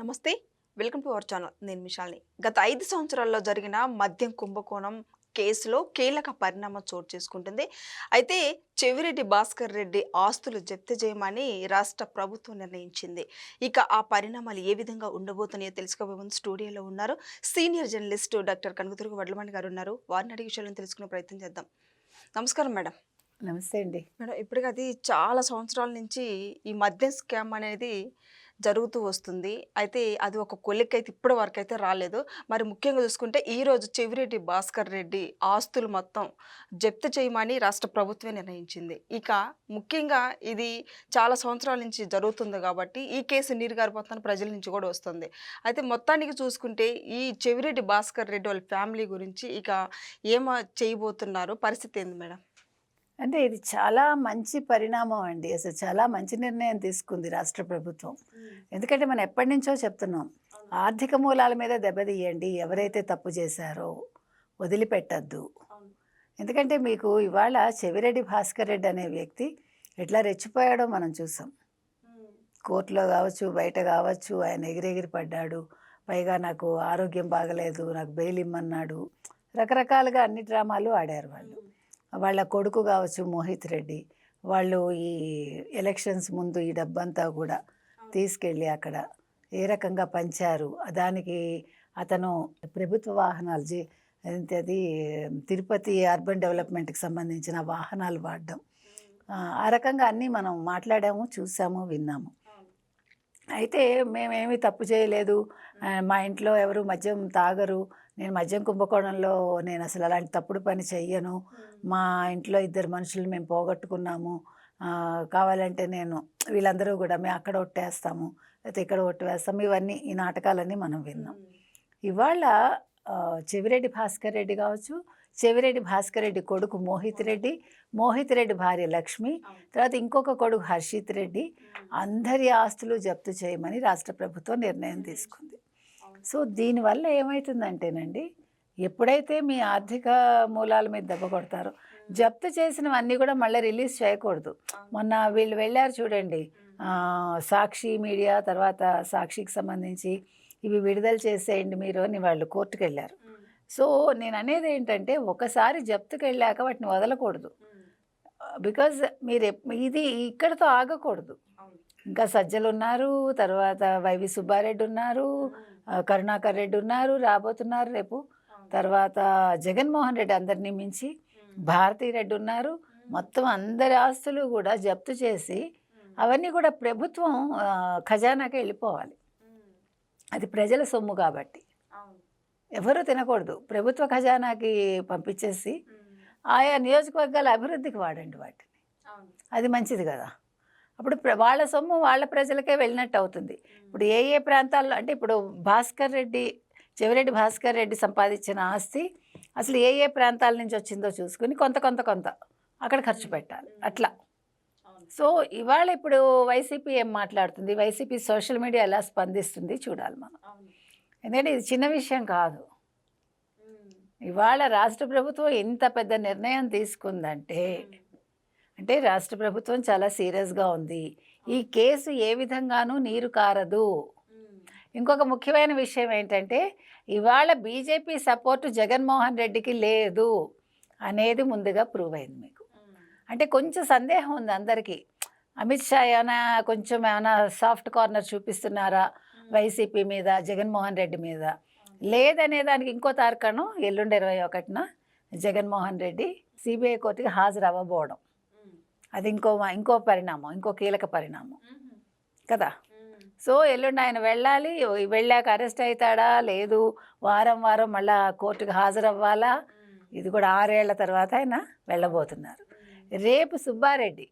నమస్తే welcome to our channel. నేను మిషాల్ని. గత ఐదు సంవత్సరాల్లో జరిగిన మద్యం కుంభకోణం కేసులో కీలక పరిణామం చోటు చేసుకుంటుంది. అయితే చెవిరెడ్డి భాస్కర్ రెడ్డి ఆస్తులు జప్తు చేయమని రాష్ట్ర ప్రభుత్వం నిర్ణయించింది. ఇక ఆ పరిణామాలు ఏ విధంగా ఉండబోతున్నాయో తెలుసుకోబోయే ముందు స్టూడియోలో ఉన్నారు. Senior journalist doctor Kanakadurga Vadlamani గారు ఉన్నారు. వారిని అడిగే విషయాలను తెలుసుకునే ప్రయత్నం చేద్దాం. నమస్కారం మేడం. నమస్తే అండి. మేడం ఇప్పటికి అది చాలా సంవత్సరాల నుంచి ఈ మద్యం స్కామ్ అనేది జరుగుతూ వస్తుంది. అయితే అది ఒక కొలిక్ అయితే ఇప్పటి వరకు అయితే రాలేదు. మరి ముఖ్యంగా చూసుకుంటే ఈరోజు చెవిరెడ్డి భాస్కర్ రెడ్డి ఆస్తులు మొత్తం జప్తు చేయమని రాష్ట్ర ప్రభుత్వం నిర్ణయించింది. ఇక ముఖ్యంగా ఇది చాలా సంవత్సరాల నుంచి జరుగుతుంది కాబట్టి ఈ కేసు నీరుగారిపోతున్న ప్రజల నుంచి కూడా వస్తుంది. అయితే మొత్తానికి చూసుకుంటే ఈ చెవిరెడ్డి భాస్కర్ రెడ్డి వాళ్ళ ఫ్యామిలీ గురించి ఇక ఏమ చేయబోతున్నారు పరిస్థితి ఏంది మేడం? అంటే ఇది చాలా మంచి పరిణామం అండి. అసలు చాలా మంచి నిర్ణయం తీసుకుంది రాష్ట్ర ప్రభుత్వం. ఎందుకంటే మనం ఎప్పటి నుంచో చెప్తున్నాం ఆర్థిక మూలాల మీద దెబ్బతీయండి ఎవరైతే తప్పు చేశారో వదిలిపెట్టద్దు. ఎందుకంటే మీకు ఇవాళ చెవిరెడ్డి భాస్కర్ రెడ్డి అనే వ్యక్తి ఎట్లా రెచ్చిపోయాడో మనం చూసాం. కోర్టులో కావచ్చు బయట కావచ్చు ఆయన ఎగిరెగిరి పడ్డాడు. పైగా నాకు ఆరోగ్యం బాగలేదు నాకు బెయిల్ ఇమ్మన్నాడు. రకరకాలుగా అన్ని డ్రామాలు ఆడారు వాళ్ళు. వాళ్ళ కొడుకు కావచ్చు మోహిత్ రెడ్డి వాళ్ళు ఈ ఎలక్షన్స్ ముందు ఈ డబ్బంతా కూడా తీసుకెళ్ళి అక్కడ ఏ రకంగా పంచారు దానికి అతను ప్రభుత్వ వాహనాలు జీ అది తిరుపతి అర్బన్ డెవలప్మెంట్కి సంబంధించిన వాహనాలు వాడడం. ఆ, రకంగా అన్నీ మనం మాట్లాడాము చూసాము విన్నాము. అయితే మేమేమి తప్పు చేయలేదు. మా ఇంట్లో ఎవరు మద్యం తాగరు నేను మద్యం కుంభకోణంలో నేను అసలు అలాంటి తప్పుడు పని చెయ్యను. మా ఇంట్లో ఇద్దరు మనుషులు మేము పోగొట్టుకున్నాము. కావాలంటే నేను వీళ్ళందరూ కూడా మేము అక్కడ ఒట్టేస్తాము లేకపోతే ఇక్కడ ఒట్టు వేస్తాము ఇవన్నీ ఈ నాటకాలన్నీ మనం విన్నాం. ఇవాళ చెవిరెడ్డి భాస్కర్ రెడ్డి కావచ్చు చెవిరెడ్డి భాస్కర్ రెడ్డి కొడుకు మోహిత్ రెడ్డి మోహిత్ రెడ్డి భార్య లక్ష్మి తర్వాత ఇంకొక కొడుకు హర్షిత్ రెడ్డి అందరి ఆస్తులు జప్తు చేయమని రాష్ట్ర ప్రభుత్వం నిర్ణయం తీసుకుంది. సో దీనివల్ల ఏమవుతుందంటేనండి ఎప్పుడైతే మీ ఆర్థిక మూలాల మీద దెబ్బ కొడతారో జప్తు చేసినవన్నీ కూడా మళ్ళీ రిలీజ్ చేయకూడదు. మొన్న వీళ్ళు వెళ్ళారు చూడండి సాక్షి మీడియా తర్వాత సాక్షికి సంబంధించి ఇవి విడుదల చేసేయండి మీరు అని వాళ్ళు కోర్టుకు వెళ్ళారు సో నేను అనేది ఏంటంటే ఒకసారి జప్తుకు వెళ్ళాక వాటిని వదలకూడదు. బికాజ్ మీరు ఇది ఇక్కడతో ఆగకూడదు. ఇంకా సజ్జలు ఉన్నారు తర్వాత వైవి సుబ్బారెడ్డి ఉన్నారు కరుణాకర్ రెడ్డి ఉన్నారు రాబోతున్నారు రేపు. తర్వాత జగన్మోహన్ రెడ్డి అందరినీ మించి భారతీ రెడ్డి ఉన్నారు. మొత్తం అందరి ఆస్తులు కూడా జప్తు చేసి అవన్నీ కూడా ప్రభుత్వం ఖజానాకి వెళ్ళిపోవాలి. అది ప్రజల సొమ్ము కాబట్టి. ఎవరు తినకూడదు. ప్రభుత్వ ఖజానాకి పంపించేసి ఆయా నియోజకవర్గాల అభివృద్ధికి వాడండి వాటిని. అది మంచిది కదా. అప్పుడు వాళ్ళ సొమ్ము వాళ్ళ ప్రజలకే వెళ్ళినట్టు అవుతుంది. ఇప్పుడు ఏ ఏ ప్రాంతాల్లో అంటే ఇప్పుడు భాస్కర్ రెడ్డి చెవిరెడ్డి భాస్కర్ రెడ్డి సంపాదించిన ఆస్తి అసలు ఏ ఏ ప్రాంతాల నుంచి వచ్చిందో చూసుకుని కొంత కొంత కొంత అక్కడ ఖర్చు పెట్టాలి. అట్లా. సో ఇవాళ ఇప్పుడు వైసీపీ ఏం మాట్లాడుతుంది? వైసీపీ సోషల్ మీడియా ఎలా స్పందిస్తుంది చూడాలి మనం. ఎందుకంటే ఇది చిన్న విషయం కాదు. ఇవాళ రాష్ట్ర ప్రభుత్వం ఇంత పెద్ద నిర్ణయం తీసుకుందంటే అంటే రాష్ట్ర ప్రభుత్వం చాలా సీరియస్గా ఉంది. ఈ కేసు ఏ విధంగానూ నీరు కారదు. ఇంకొక ముఖ్యమైన విషయం ఏంటంటే ఇవాళ బీజేపీ సపోర్టు జగన్మోహన్ రెడ్డికి లేదు అనేది ముందుగా ప్రూవ్ అయింది మీకు. అంటే కొంచెం సందేహం ఉంది అందరికీ. అమిత్ షా ఏమైనా కొంచెం ఏమైనా సాఫ్ట్ కార్నర్ చూపిస్తున్నారా వైసీపీ మీద జగన్మోహన్ రెడ్డి మీద? లేదనే దానికి ఇంకో తార్కాణం ఎల్లుండి ఇరవై ఒకటిన జగన్మోహన్ రెడ్డి సిబిఐ కోర్టుకి హాజరు అవ్వబోవడం అది ఇంకో ఇంకో పరిణామం ఇంకో కీలక పరిణామం. కదా? సో ఎల్లుండి ఆయన వెళ్ళాలి. వెళ్ళాక అరెస్ట్ అవుతాడా లేదు. వారం వారం మళ్ళా కోర్టుకు హాజరవ్వాలా? ఇది కూడా ఆరేళ్ళ తర్వాత ఆయన వెళ్ళబోతున్నారు. రేపు సుబ్బారెడ్డి.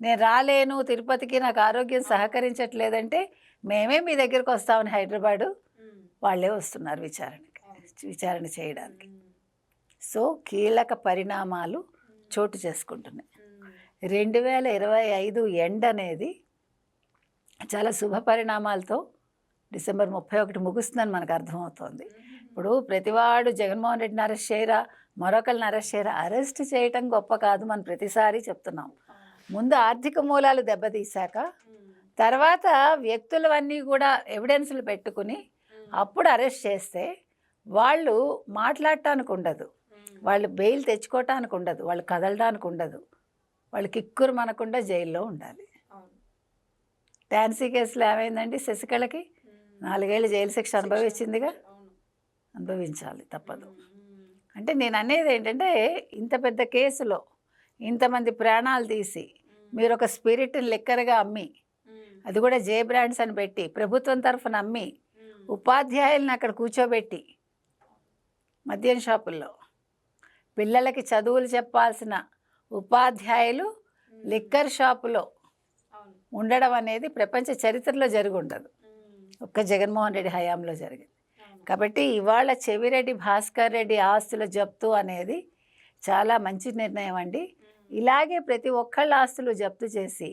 నేను రాలేను తిరుపతికి నాకు ఆరోగ్యం సహకరించట్లేదంటే మేమే మీ దగ్గరికి వస్తామని హైదరాబాదు వాళ్ళే వస్తున్నారు విచారణకి విచారణ చేయడానికి. సో కీలక పరిణామాలు చోటు చేసుకుంటున్నాయి. రెండు వేల ఇరవై ఐదు ఎండ్ అనేది చాలా శుభ పరిణామాలతో డిసెంబర్ ముప్పై ఒకటి ముగుస్తుందని మనకు అర్థమవుతోంది. ఇప్పుడు ప్రతివాడు జగన్మోహన్ రెడ్డిని అరెస్ట్ చేయరా మరొకరిని అరెస్ట్ చేయరా అరెస్ట్ చేయటం గొప్ప కాదు మనం ప్రతిసారి చెప్తున్నాం. ముందు ఆర్థిక మూలాలు దెబ్బతీశాక తర్వాత వ్యక్తులవన్నీ కూడా ఎవిడెన్స్లు పెట్టుకుని అప్పుడు అరెస్ట్ చేస్తే వాళ్ళు మాట్లాడటానికి ఉండదు. వాళ్ళు బెయిల్ తెచ్చుకోవటానికి ఉండదు. వాళ్ళు కదలడానికి ఉండదు. వాళ్ళు కిక్కురు మనకుండా జైల్లో ఉండాలి. టాన్సీ కేసులో ఏమైందండి శశికళకి? నాలుగేళ్ళు జైలు శిక్ష అనుభవించిందిగా? అనుభవించాలి. తప్పదు. అంటే నేను అనేది ఏంటంటే ఇంత పెద్ద కేసులో ఇంతమంది ప్రాణాలు తీసి మీరు ఒక స్పిరిట్ని లెక్కరగా అమ్మి అది కూడా జే బ్రాండ్స్ అని పెట్టి ప్రభుత్వం తరఫున అమ్మి ఉపాధ్యాయులను అక్కడ కూర్చోబెట్టి మద్యం షాపుల్లో పిల్లలకి చదువులు చెప్పాల్సిన ఉపాధ్యాయులు లిక్కర్ షాపులో ఉండడం అనేది ప్రపంచ చరిత్రలో జరిగి ఉండదు ఒక్క జగన్మోహన్ రెడ్డి హయాంలో జరిగింది. కాబట్టి ఇవాళ చెవిరెడ్డి భాస్కర్ రెడ్డి ఆస్తుల జప్తు అనేది చాలా మంచి నిర్ణయం అండి. ఇలాగే ప్రతి ఒక్కళ్ళ ఆస్తులు జప్తు చేసి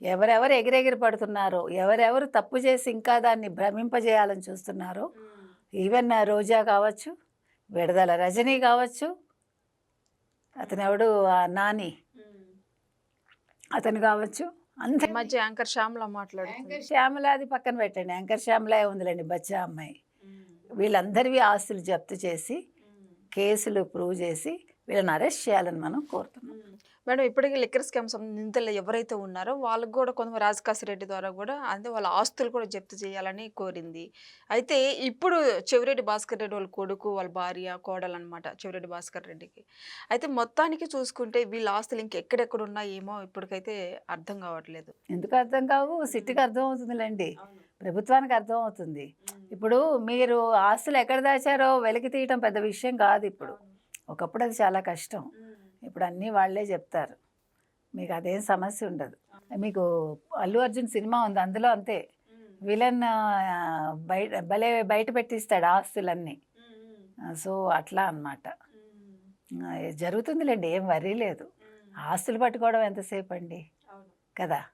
ఎవరెవరు ఎగిరెగిరి పడుతున్నారో ఎవరెవరు తప్పు చేసి ఇంకా దాన్ని భ్రమింపజేయాలని చూస్తున్నారో ఈవెన్ రోజా కావచ్చు విడదల రజనీ కావచ్చు అతను ఎవడు ఆ నాని. అతను కావచ్చు. అంత. మధ్య యాంకర్ శ్యామల మాట్లాడుతుంది. శ్యామలాది పక్కన పెట్టండి. యాంకర్ శ్యామలా ఉందిలేండి బచ్చా అమ్మాయి. వీళ్ళందరివి ఆస్తులు జప్తు చేసి కేసులు ప్రూవ్ చేసి వీళ్ళని అరెస్ట్ చేయాలని మనం కోరుతున్నాం. మేడం ఇప్పటికీ లిక్కర్ స్కామ్ నిందలు ఎవరైతే ఉన్నారో వాళ్ళకు కూడా కొంత రాజకాశి రెడ్డి ద్వారా కూడా అంటే వాళ్ళ ఆస్తులు కూడా జప్తు చేయాలని కోరింది. అయితే ఇప్పుడు చెవిరెడ్డి భాస్కర్ రెడ్డి వాళ్ళ కొడుకు వాళ్ళ భార్య కోడలు అనమాట చెవిరెడ్డి భాస్కర్ రెడ్డికి. అయితే మొత్తానికి చూసుకుంటే వీళ్ళ ఆస్తులు ఇంకెక్కడెక్కడ ఉన్నాయేమో ఇప్పటికైతే అర్థం కావట్లేదు. ఎందుకు అర్థం కావు? సిట్టుకి అర్థం అవుతుందిలేండి. ప్రభుత్వానికి అర్థం అవుతుంది. ఇప్పుడు మీరు ఆస్తులు ఎక్కడ దాచారో వెలికి తీయటం పెద్ద విషయం కాదు ఇప్పుడు. ఒకప్పుడు అది చాలా కష్టం. ఇప్పుడు అన్నీ వాళ్ళే చెప్తారు. మీకు అదేం సమస్య ఉండదు. మీకు అల్లు అర్జున్ సినిమా ఉంది అందులో అంతే. విలన్ బయట భలే బయట పెట్టిస్తాడు ఆస్తులన్నీ. సో అట్లా అన్నమాట. ఆ, జరుగుతుందిలేండి ఏం వరీ లేదు. ఆస్తులు పట్టుకోవడం ఎంతసేపు అండి కదా.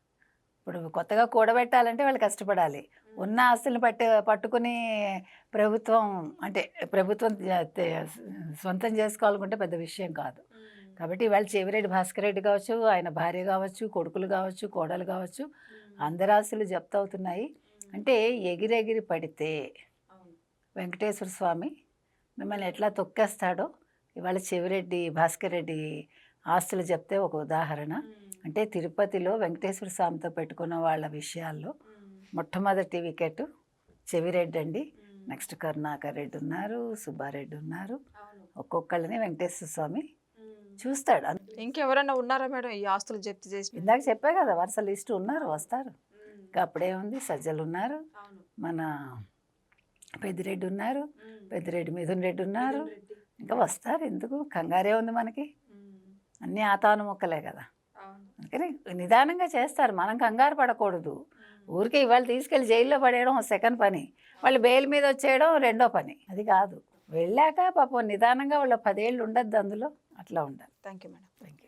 ఇప్పుడు కొత్తగా కూడబెట్టాలంటే వాళ్ళు కష్టపడాలి. ఉన్న ఆస్తులను పట్టు పట్టుకుని ప్రభుత్వం అంటే ప్రభుత్వం సొంతం చేసుకోవాలనుకుంటే పెద్ద విషయం కాదు. కాబట్టి వాళ్ళు చెవిరెడ్డి భాస్కర్ రెడ్డి కావచ్చు ఆయన భార్య కావచ్చు కొడుకులు కావచ్చు కోడలు కావచ్చు అందరి ఆస్తులు జప్తు అవుతున్నాయి. అంటే ఎగిరెగిరి పడితే వెంకటేశ్వర స్వామి మిమ్మల్ని ఎట్లా తొక్కేస్తాడో ఇవాళ చెవిరెడ్డి భాస్కర్ రెడ్డి ఆస్తులు చెప్తే ఒక ఉదాహరణ. అంటే తిరుపతిలో వెంకటేశ్వర స్వామితో పెట్టుకున్న వాళ్ళ విషయాల్లో మొట్టమొదటి వికెట్ చెవిరెడ్డి అండి. నెక్స్ట్ కరుణాకర్ రెడ్డి ఉన్నారు సుబ్బారెడ్డి ఉన్నారు. ఒక్కొక్కళ్ళని వెంకటేశ్వర స్వామి చూస్తాడు? ఇంకెవరైనా ఉన్నారా మేడం? ఈ ఆస్తులు జప్తు చేసి. ఇందాక చెప్పే కదా వరుస లిస్ట్ ఉన్నారు వస్తారు. ఇంకా అప్పుడేముంది సజ్జలు ఉన్నారు. మన పెద్దిరెడ్డి ఉన్నారు పెద్దిరెడ్డి మిథున్ రెడ్డి ఉన్నారు ఇంకా వస్తారు ఎందుకు? కంగారే ఉంది మనకి. అన్నీ ఆతాను మొక్కలే కదా. అందుకని నిదానంగా చేస్తారు మనం కంగారు పడకూడదు. ఊరికే ఇవాళ తీసుకెళ్ళి జైల్లో పడేయడం సెకండ్ పని. వాళ్ళు బెయిల్ మీద వచ్చేయడం రెండో పని. అది కాదు. వెళ్ళాక పాపం నిదానంగా వాళ్ళ పదేళ్ళు ఉండద్దు అందులో. అట్లా ఉండాలి. Thank you madam thank you